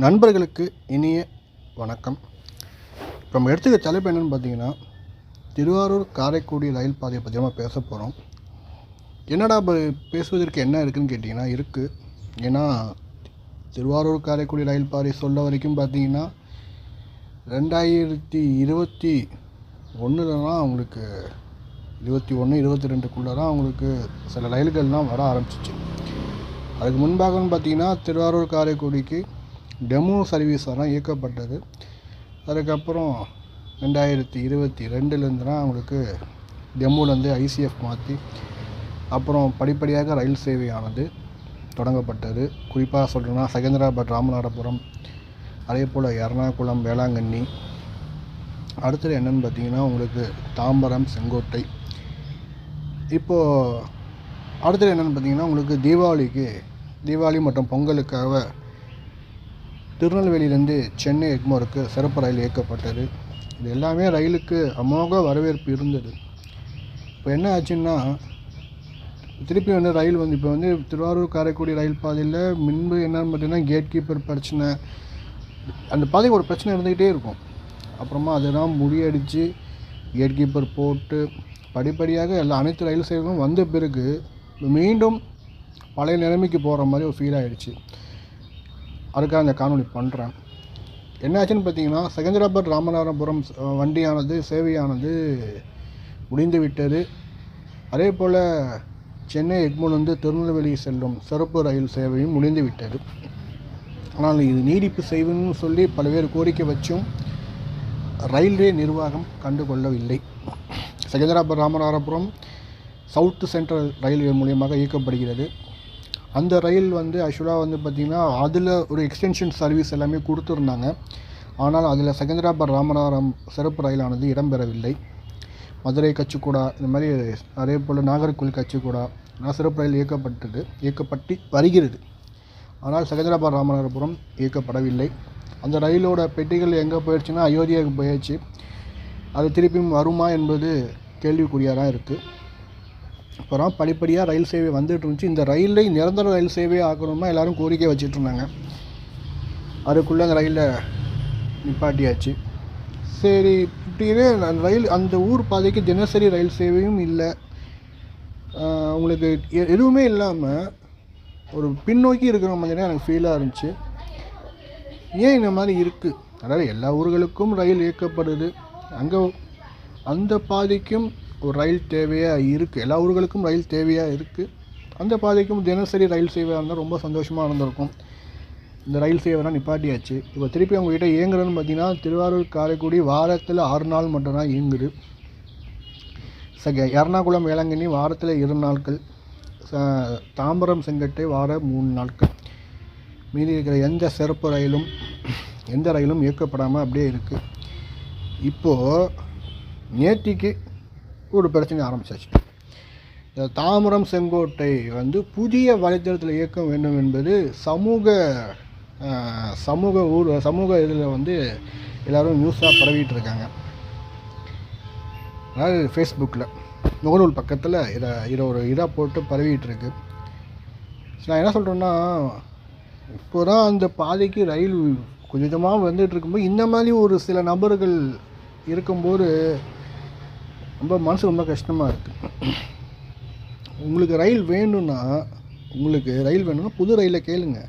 நண்பர்களுக்கு இனிய வணக்கம். இப்போ நம்ம எடுத்துக்க தலைப்பு என்னென்னு பார்த்தீங்கன்னா திருவாரூர் காரைக்குடி ரயில் பாதையை பற்றி நம்ம பேச போகிறோம் என்னடா இப்போ பேசுவதற்கு என்ன இருக்குதுன்னு கேட்டிங்கன்னா இருக்குது ஏன்னா திருவாரூர் காரைக்குடி ரயில் பாதை சொல்ல வரைக்கும் பார்த்தீங்கன்னா ரெண்டாயிரத்தி இருபத்தி ஒன்றில் தான் அவங்களுக்கு இருபத்தி ஒன்று இருபத்தி ரெண்டுக்குள்ளே தான் அவங்களுக்கு சில ரயில்கள்லாம் வர ஆரம்பிச்சிச்சு. அதுக்கு முன்பாகன்னு பார்த்தீங்கன்னா திருவாரூர் காரைக்குடிக்கு டெமோ சர்வீஸ் எல்லாம் இயக்கப்பட்டது. அதுக்கப்புறம் ரெண்டாயிரத்தி இருபத்தி ரெண்டுலேருந்து தான் அவங்களுக்கு டெமோலேருந்து ஐசிஎஃப் மாற்றி அப்புறம் படிப்படியாக ரயில் சேவையானது தொடங்கப்பட்டது. குறிப்பாக சொல்லணும்னா செகந்திராபாத் ராமநாதபுரம் அதே போல் எர்ணாகுளம் வேளாங்கண்ணி. அடுத்தது என்னென்னு பார்த்தீங்கன்னா உங்களுக்கு தாம்பரம் செங்கோட்டை. இப்போது அடுத்தது என்னென்னு பார்த்தீங்கன்னா உங்களுக்கு தீபாவளிக்கு தீபாவளி மற்றும் பொங்கலுக்காக திருநெல்வேலியிலேருந்து சென்னை எக்மோருக்கு சிறப்பு ரயில் இயக்கப்பட்டது. இது எல்லாமே ரயிலுக்கு அமோக வரவேற்பு இருந்தது. இப்போ என்ன ஆச்சுன்னா திருப்பி வந்து ரயில் வந்து இப்போ வந்து திருவாரூர் காரைக்குடி ரயில் பாதையில் முன்பு என்னன்னு பார்த்தீங்கன்னா கேட் கீப்பர் பிரச்சனை அந்த பாதைக்கு ஒரு பிரச்சனை இருந்துக்கிட்டே இருக்கும். அப்புறமா அதெல்லாம் முறியடித்து கேட் கீப்பர் போட்டு படிப்படியாக எல்லா அனைத்து ரயில் சேவைகளும் வந்த பிறகு மீண்டும் பழைய நிலைமைக்கு போகிற மாதிரி ஒரு ஃபீல் ஆகிடுச்சு அதுக்காக இந்த காணொலி பண்ணுறேன் என்னாச்சுன்னு பார்த்தீங்கன்னா செகந்திராபாத் ராமநாதபுரம் வண்டியானது சேவையானது முடிந்து விட்டது. அதே போல் சென்னை எக்மோலேருந்து திருநெல்வேலி செல்லும் சிறப்பு ரயில் சேவையும் முடிந்து விட்டது. ஆனால் இது நீடிப்பு செய்வோம்னு சொல்லி பல்வேறு கோரிக்கை வச்சும் ரயில்வே நிர்வாகம் கண்டுகொள்ளவில்லை. Secunderabad Ramanathapuram south central railway மூலியமாக இயக்கப்படுகிறது. அந்த ரயில் வந்து ஆக்சுவலாக வந்து பார்த்திங்கன்னா அதில் ஒரு எக்ஸ்டென்ஷன் சர்வீஸ் எல்லாமே கொடுத்துருந்தாங்க. ஆனால் அதில் செகந்திராபாத் ராமநாதபுரம் சிறப்பு ரயிலானது இடம்பெறவில்லை. மதுரை கச்சிக்கூடா இந்த மாதிரி அதே போல் நாகர்கோவில் கச்சிக்கூடா நான் சிறப்பு ரயில் இயக்கப்பட்டது இயக்கப்பட்டு வருகிறது. ஆனால் செகந்திராபாத் ராமநாதபுரம் இயக்கப்படவில்லை. அந்த ரயிலோட பெட்டிகள் எங்கே போயிடுச்சுன்னா அயோத்தியாவுக்கு போயிடுச்சு அது திருப்பியும் வருமா என்பது கேள்விக்குறியாக தான் இருக்குது அப்புறம் படிப்படியாக ரயில் சேவை வந்துட்டு இருந்துச்சு. இந்த ரயிலை நிரந்தர ரயில் சேவையை ஆக்கணுமா எல்லோரும் கோரிக்கை வச்சுட்டு இருந்தாங்க. அதுக்குள்ளே அந்த ரயிலை நிப்பாட்டியாச்சு. சரி இப்படியே அந்த ரயில் அந்த ஊர் பாதைக்கு தினசரி ரயில் சேவையும் இல்லை. உங்களுக்கு எ- எதுவுமே இல்லாமல் ஒரு பின்னோக்கி இருக்கிற மாதிரி எனக்கு ஃபீலாக இருந்துச்சு. ஏன் இந்த மாதிரி இருக்குது அதாவது எல்லா ஊர்களுக்கும் ரயில் இயக்கப்படுது. அங்கே அந்த பாதைக்கும் ஒரு ரயில் தேவையாக இருக்குது எல்லா ஊர்களுக்கும் ரயில் தேவையாக இருக்குது அந்த பாதைக்கும் தினசரி ரயில் சேவையாக இருந்தால் ரொம்ப சந்தோஷமாக இருந்திருக்கும் இந்த ரயில் சேவைலாம் நிப்பாட்டியாச்சு. இப்போ திருப்பி அவங்ககிட்ட இயங்குறதுன்னு பார்த்தீங்கன்னா திருவாரூர் காரைக்குடி வாரத்தில் ஆறு நாள் மட்டும்தான் இயங்குது. சக எர்ணாகுளம் வேளாங்கண்ணி வாரத்தில் இரு நாட்கள். தாம்பரம் செங்கட்டை வார மூணு நாட்கள். மீதி இருக்கிற எந்த சிறப்பு ரயிலும் எந்த ரயிலும் இயக்கப்படாமல் அப்படியே இருக்குது இப்போது நேத்திக்கு ஒரு பிரச்சனை ஆரம்பிச்சாச்சு. இந்த தாமரம் செங்கோட்டை வந்து புதிய வலைத்தளத்தில் இயக்க வேண்டும் என்பது சமூக சமூக ஊர் சமூக இதில் வந்து எல்லோரும் நியூஸாக பரவிட்டு இருக்காங்க. அதாவது ஃபேஸ்புக்கில் முகநூல் பக்கத்தில் இதை இதை ஒரு இதாக போட்டு பரவிட்டுருக்கு நான் என்ன சொல்கிறேன்னா இப்போ தான் அந்த பாதைக்கு ரயில் கொஞ்சமாக வந்துட்டு இருக்கும்போது இந்த மாதிரி ஒரு சில நபர்கள் இருக்கும்போது ரொம்ப மனசு ரொம்ப கஷ்டமாக இருக்குது உங்களுக்கு ரயில் வேணும்னா உங்களுக்கு ரயில் வேணும்னா புது ரயிலை கேளுங்க.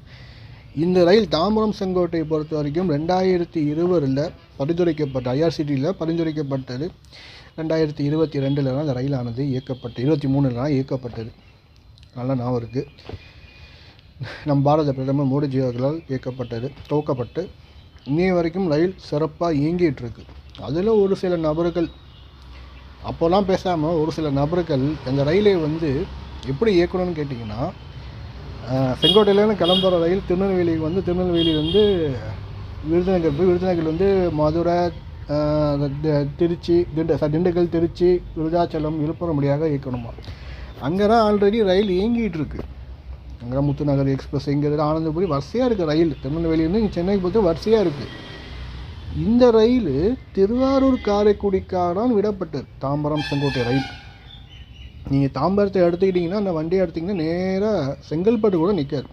இந்த ரயில் தாம்பரம் செங்கோட்டையை பொறுத்த வரைக்கும் ரெண்டாயிரத்தி இருபதில் பரிந்துரைக்கப்பட்ட ஐஆர்சிடியில் பரிந்துரைக்கப்பட்டது. ரெண்டாயிரத்தி இருபத்தி ரெண்டில் தான் அந்த ரயிலானது இயக்கப்பட்டு இருபத்தி மூணில் தான் இயக்கப்பட்டது. நல்லா ஞாபகம் இருக்குது நம் பாரத பிரதமர் மோடிஜி அவர்களால் இயக்கப்பட்டது துவக்கப்பட்டு இன்னைய வரைக்கும் ரயில் சிறப்பாக இயங்கிகிட்ருக்கு அதில் ஒரு சில நபர்கள் அப்போல்லாம் பேசாமல் ஒரு சில நபர்கள் அந்த ரயிலை வந்து எப்படி இயக்கணும்னு கேட்டிங்கன்னா செங்கோட்டையிலேருந்து கிளம்புற ரயில் திருநெல்வேலிக்கு வந்து திருநெல்வேலி வந்து விருதுநகர் போய் விருதுநகர் வந்து மதுரை திருச்சி திண்டு திண்டுக்கல் திருச்சி விருதாச்சலம் விழுப்புரம் வழியாக இயக்கணுமா? அங்கே தான் ஆல்ரெடி ரயில் இயங்கிட்டு இருக்கு அங்கே முத்துநகர் எக்ஸ்பிரஸ் இங்கே ஆனந்தபுரி வரிசையாக இருக்குது ரயில். திருநெல்வேலியிலேருந்து இங்கே சென்னைக்கு பொறுத்து வரிசையாக இருக்குது இந்த ரயில் திருவாரூர் காரைக்குடிக்காக விடப்பட்டது. தாம்பரம் செங்கோட்டை ரயில். நீங்கள் தாம்பரத்தை எடுத்துக்கிட்டிங்கன்னா அந்த வண்டியை எடுத்திங்கன்னா நேராக செங்கல்பட்டு கூட நிற்காது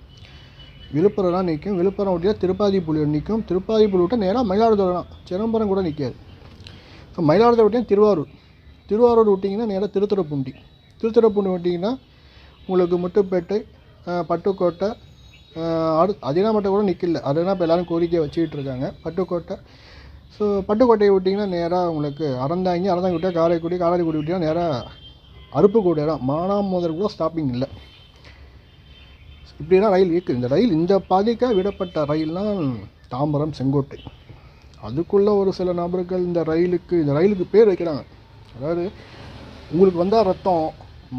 விழுப்புரம் தான் நிற்கும் விழுப்புரம் விட்டியா திருப்பாதிபுலியில் நிற்கும் திருப்பாதி புலி விட்டால் நேராக மயிலாடுதுறை தான். சிதம்பரம் கூட நிற்காது ஸோ மயிலாடுதுறை விட்டியா திருவாரூர். திருவாரூர் விட்டிங்கன்னா நேராக திருத்துறைப்பூண்டி. திருத்துறைப்பூண்டி விட்டிங்கன்னா உங்களுக்கு முட்டுப்பேட்டை பட்டுக்கோட்டை அடு அடு அதினாமட்டை கூட நிற்கல அதுனா இப்போ எல்லோரும் கோரிக்கையை வச்சுக்கிட்டு இருக்காங்க பட்டுக்கோட்டை. ஸோ பட்டுக்கோட்டையை விட்டிங்கன்னா நேராக உங்களுக்கு அறந்தாங்கி அறந்தாங்கி விட்டால் காரைக்குடி காரைக்குடி விட்டிங்கன்னா நேராக அருப்புக்கோட்டை தான் மானாமதுரை கூட ஸ்டாப்பிங் இல்லை. இப்படிலாம் ரயில் இருக்குது இந்த ரயில் இந்த பாதிக்காக விடப்பட்ட ரயில்னால் தாம்பரம் செங்கோட்டை. அதுக்குள்ளே ஒரு சில நபர்கள் இந்த ரயிலுக்கு இந்த ரயிலுக்கு பேர் வைக்கிறாங்க. அதாவது உங்களுக்கு வந்தால் ரத்தம்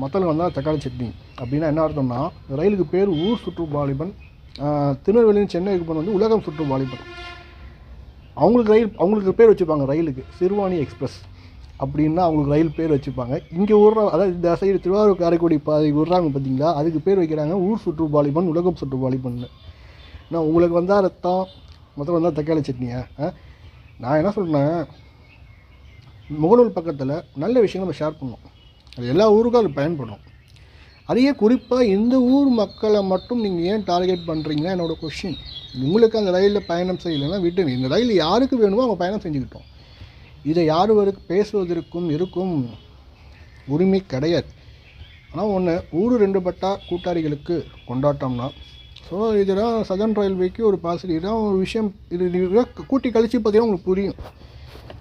மற்றவங்களுக்கு வந்தால் தக்காளி சட்னி. அப்படின்னா என்ன அர்த்தம்னா ரயிலுக்கு பேர் ஊர் சுற்று வாலிபன் திருநெல்வேலியும் சென்னைக்கு போன வந்து உலகம் சுற்று வாலிபன். அவங்களுக்கு ரயில் அவங்களுக்கு பேர் வச்சுப்பாங்க ரயிலுக்கு சிறுவாணி எக்ஸ்பிரஸ். அப்படின்னா அவங்களுக்கு ரயில் பேர் வச்சுப்பாங்க. இங்கே விட்ற அதாவது இந்த சைடு திருவாரூர் காரைக்குடி பாதை விடுறாங்க பார்த்தீங்களா? அதுக்கு பேர் வைக்கிறாங்க ஊர் சுற்று வாலிபன் உலகம் சுற்று சுற்றுவாலிபன் நான் உங்களுக்கு வந்தால் ரத்தம் மொத்தம் வந்தால் தக்காளி சட்னியா? நான் என்ன சொல்கிறேன் முகநூல் பக்கத்தில் நல்ல விஷயம் நம்ம ஷேர் பண்ணோம் அது எல்லா ஊருக்கும் அது பயன்படும். அதையே குறிப்பாக இந்த ஊர் மக்களை மட்டும் நீங்கள் ஏன் டார்கெட் பண்ணுறீங்கன்னா என்னோடய கொஷின் உங்களுக்கு அந்த ரயிலில் பயணம் செய்யலைன்னா விட்டு இந்த ரயில் யாருக்கு வேணுமோ அவங்க பயணம் செஞ்சுக்கிட்டோம். இதை யார் வரைக்கும் பேசுவதற்கும் இருக்கும் உரிமை கிடையாது. ஆனால் ஒன்று ஊர் ரெண்டு பட்டா கூட்டாளிகளுக்கு கொண்டாட்டம்னா ஸோ இதெல்லாம் சதர்ன் ரயில்வேக்கு ஒரு பாசிட்டிவ் ஒரு விஷயம் இது கூட்டி கழித்து பார்த்தீங்கன்னா உங்களுக்கு புரியும்.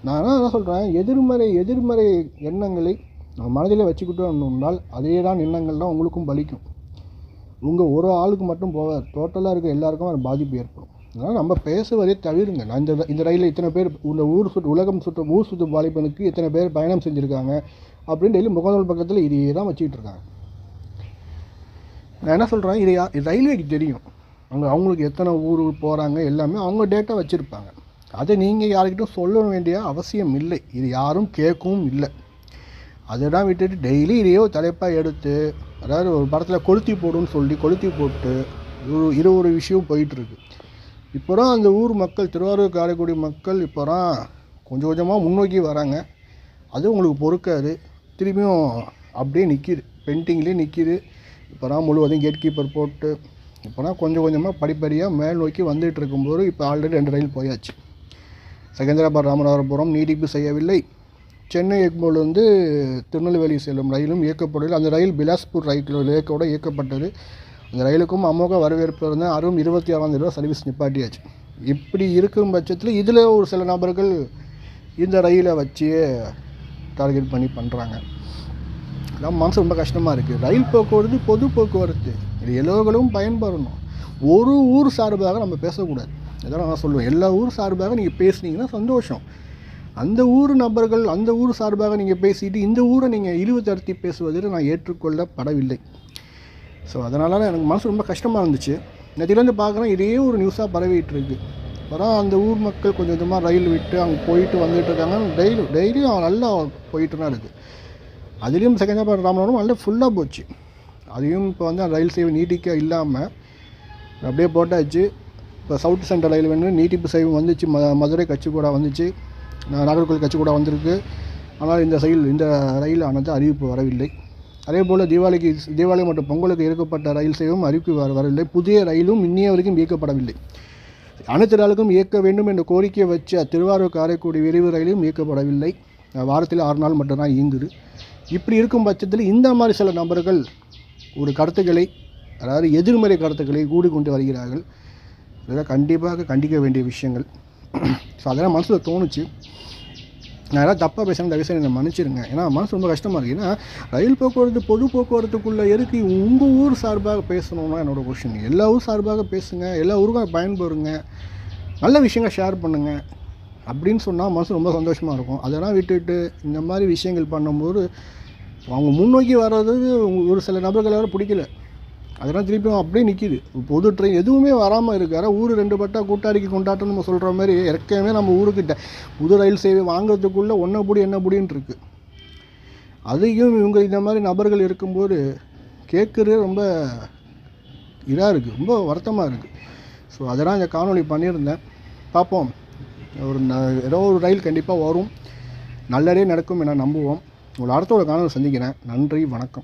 நான் என்ன சொல்கிறேன் எதிர்மறை எதிர்மறை எண்ணங்களை நம்ம மனதில் வச்சுக்கிட்டோம்னால் அதே தான் எண்ணங்கள் தான் உங்களுக்கும் பலிக்கும். உங்கள் ஒரு ஆளுக்கு மட்டும் போகாது டோட்டலாக இருக்க எல்லாருக்கும் அது பாதிப்பு ஏற்படும். அதனால் நம்ம பேசுவதே தவிருங்க நான் இந்த இந்த ரயிலில் இத்தனை பேர் உள்ள ஊர் சுற்று உலகம் சுற்று ஊர் சுற்று வாலிபனுக்கு இத்தனை பேர் பயணம் செஞ்சுருக்காங்க அப்படின்னு டெய்லி முகநூல் பக்கத்தில் இதையே தான் வச்சுக்கிட்டு இருக்காங்க. நான் என்ன சொல்கிறேன் இதையா இது ரயில்வேக்கு தெரியும். அவங்க அவங்களுக்கு எத்தனை ஊர் போகிறாங்க எல்லாமே அவங்க டேட்டா வச்சுருப்பாங்க. அதை நீங்கள் யாருக்கிட்டும் சொல்ல வேண்டிய அவசியம் இல்லை. இது யாரும் கேட்கவும் இல்லை. அதெல்லாம் விட்டுட்டு டெய்லி இதையோ தலைப்பாக எடுத்து அதாவது ஒரு படத்தில் கொளுத்தி போடுன்னு சொல்லி கொளுத்தி போட்டு ஒரு இரு ஒரு விஷயம் போயிட்டுருக்கு. இப்போ தான் அந்த ஊர் மக்கள் திருவாரூர் காரைக்குடி மக்கள் இப்போ தான் கொஞ்சம் கொஞ்சமாக முன்னோக்கி வராங்க. அது உங்களுக்கு பொறுக்காது. திரும்பியும் அப்படியே நிற்கிது பெயிண்டிங்லேயே நிற்கிது இப்போ தான் முழுவதும் கேட் கீப்பர் போட்டு இப்போ தான் கொஞ்சம் கொஞ்சமாக படிப்படியாக மேல் நோக்கி வந்துட்டு இருக்கும்போது இப்போ ஆல்ரெடி ரெண்டு ரயில் போயாச்சு. செகந்திராபாத் ராமநாதபுரம் நீட்டிப்பு செய்யவில்லை. சென்னை எக்மோலேருந்து திருநெல்வேலி செல்லும் ரயிலும் இயக்கப்படவில்லை அந்த ரயில் பிலாஸ்பூர் ரயில் இயக்கோட இயக்கப்பட்டது. அந்த ரயிலுக்கும் அமோக வரவேற்பு இருந்த அரும் இருபத்தி ஆறாம் தேதி சர்வீஸ் நிப்பாட்டியாச்சு. இப்படி இருக்கும் பட்சத்தில் இதில் ஒரு சில நபர்கள் இந்த ரயிலை வச்சு டார்கெட் பண்ணி பண்ணுறாங்க நம்ம மனசு ரொம்ப கஷ்டமாக இருக்குது ரயில் போக்குவரத்து பொது போக்குவரத்து இது எல்லோர்களும் பயன்படணும் ஒரு ஊர் சார்பாக நம்ம பேசக்கூடாது. இதெல்லாம் நான் சொல்லுவேன். எல்லா ஊர் சார்பாக நீங்கள் பேசுனீங்கன்னா சந்தோஷம். அந்த ஊர் நபர்கள் அந்த ஊர் சார்பாக நீங்கள் பேசிட்டு இந்த ஊரை நீங்கள் இழிவுபடுத்தி பேசுவதில் நான் ஏற்றுக்கொள்ளப்படவில்லை. ஸோ அதனால எனக்கு மனசு ரொம்ப கஷ்டமாக இருந்துச்சு. நேற்றுலேருந்து பார்க்குறேன் இதே ஒரு நியூஸாக பரவிட்டு இருக்கு. அப்புறம் அந்த ஊர் மக்கள் கொஞ்சம் கொஞ்சமாக ரயில் விட்டு அங்கே போயிட்டு வந்துட்டு இருக்காங்க. டெய்லி டெய்லியும் நல்லா போயிட்டு தான் இருக்குது அதுலேயும் செகண்ட் ராமநாதபுரம் நல்லா ஃபுல்லாக போச்சு. அதையும் இப்போ வந்து அந்த ரயில் சேவை நீட்டிக்க இல்லாமல் அப்படியே போட்டாச்சு. இப்போ சவுத் சென்ட்ரல் ரயில் வந்து நீட்டிப்பு சேவை வந்துச்சு. ம மதுரை கச்சிக்கூடா வந்துச்சு. நாகர்கோவில் கட்சி கூட வந்திருக்கு. ஆனால் இந்த செயல் இந்த ரயில் ஆனது அறிவிப்பு வரவில்லை. அதே போல் தீபாவளிக்கு தீபாவளி மற்றும் பொங்கலுக்கு இயக்கப்பட்ட ரயில் சேவையும் அறிவிப்பு வர வரவில்லை. புதிய ரயிலும் இன்னிய வரைக்கும் இயக்கப்படவில்லை. அனைத்து நாளுக்கும் இயக்க வேண்டும் என்ற கோரிக்கையை வச்ச திருவாரூர் காரைக்குடி விரைவு ரயிலும் இயக்கப்படவில்லை. வாரத்தில் ஆறு நாள் மட்டும்தான் இயங்குது. இப்படி இருக்கும் பட்சத்தில் இந்த மாதிரி சில நபர்கள் ஒரு கருத்துக்களை அதாவது எதிர்மறை கருத்துக்களை கூடிக்கொண்டு வருகிறார்கள். இதெல்லாம் கண்டிப்பாக கண்டிக்க வேண்டிய விஷயங்கள். ஸோ அதெல்லாம் மனசில் தோணுச்சு. நான் ஏதாவது தப்பாக பேசுகிறேன் தயவுசெய்து என்னை மன்னிச்சிருங்க. ஏன்னா மனசு ரொம்ப கஷ்டமாக இருக்குது ஏன்னா ரயில் போக்குவரத்து பொது போக்குவரத்துக்குள்ளே இருக்கு உங்கள் ஊர் சார்பாக பேசணும்னா என்னோடய கொஷின் எல்லா ஊர் சார்பாக பேசுங்க. எல்லா ஊருக்கும் பயன்பெறுங்க நல்ல விஷயங்கள் ஷேர் பண்ணுங்கள் அப்படின்னு சொன்னால் மனசு ரொம்ப சந்தோஷமாக இருக்கும். அதெல்லாம் விட்டுட்டு இந்த மாதிரி விஷயங்கள் பண்ணும்போது அவங்க முன்னோக்கி வர்றது ஒரு சில நபர்களால் பிடிக்கல. அதெல்லாம் திருப்பியும் அப்படியே நிற்கிது பொது ட்ரெயின் எதுவுமே வராமல் இருக்கு ஊர் ரெண்டு பட்டா கூட்டாளிக்கு கொண்டாட்டம் நம்ம சொல்கிற மாதிரி ஏற்கனவே நம்ம ஊருக்கிட்ட புது ரயில் சேவை வாங்குறதுக்குள்ளே ஒன்றை புடி என்ன புடின்னு அதையும் இவங்க இந்த மாதிரி நபர்கள் இருக்கும்போது கேட்குறது ரொம்ப இதாக இருக்குது ரொம்ப வருத்தமாக இருக்குது ஸோ அதெல்லாம் இந்த காணொளி பண்ணியிருந்தேன். பார்ப்போம் ஒரு ந- ஏதோ ஒரு ரயில் கண்டிப்பாக வரும். நல்லதே நடக்கும் என நம்புவோம். உங்களை அடுத்த ஒரு காணொலி சந்திக்கிறேன். நன்றி வணக்கம்.